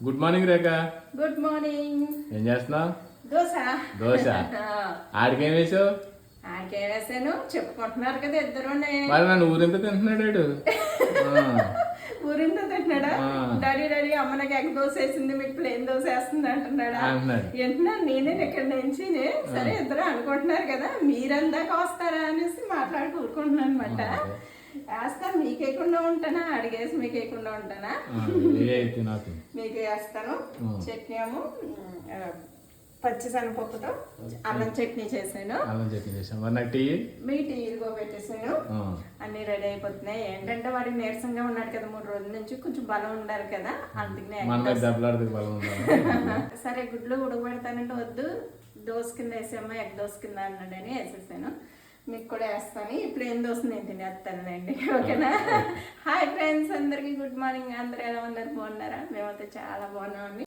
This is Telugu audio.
Good morning Rekha good morning ఏం చేస్తున్నావు? దోశ. దోశ. ఆడికేం వేసావు? ఆడికే వేసాను? చెప్పుకుంటున్నారు కదా ఇద్దరు మరి నన్ను ఊరింత తింటున్నాడు ఊరిందో తింటున్నాడా. డాడీ డాడీ అమ్మ నాకు ఎగ్ దోశ వేసింది మీకు ప్లేన్ దోశ వేస్తుంది అంటున్నాడా. వింటున్నాను నేనే ఇక్కడ నుంచి సరే ఇద్దరు అనుకుంటున్నారు కదా మీరందాక వస్తారా అనేసి మాట్లాడి కూరుకుంటున్నాను అనమాట వేస్తాను మీకేయకుండా ఉంటానా? అడిగేసి మీకేయకుండా ఉంటానా? మీకు వేస్తాను. చట్నీ ఏమో పచ్చి శనగపప్పుతో అల్లం చట్నీ చేశాను. అల్లం చట్నీ నాకు టీ? మీ టీ ఇదిగో పెట్టేసాను. అన్ని రెడీ అయిపోతున్నాయి. ఏంటంటే వాడికి నీరసంగా ఉన్నాడు కదా మూడు రోజుల నుంచి కొంచెం బలం ఉండాలి కదా అందుకనే సరే గుడ్లు ఉడకబెడతానంటే వద్దు. దోశ కింద వేసామా ఎగ్ దోశ కింద అన్నాడని వేసేసాను. మీకు కూడా వేస్తాను. ఇప్పుడు ఏం దోశ నేను తినేస్తానండి ఓకేనా? హాయ్ ఫ్రెండ్స్ అందరికీ గుడ్ మార్నింగ్. అందరూ ఎలా ఉన్నారు? బాగున్నారా? మేమైతే చాలా బాగున్నామండి.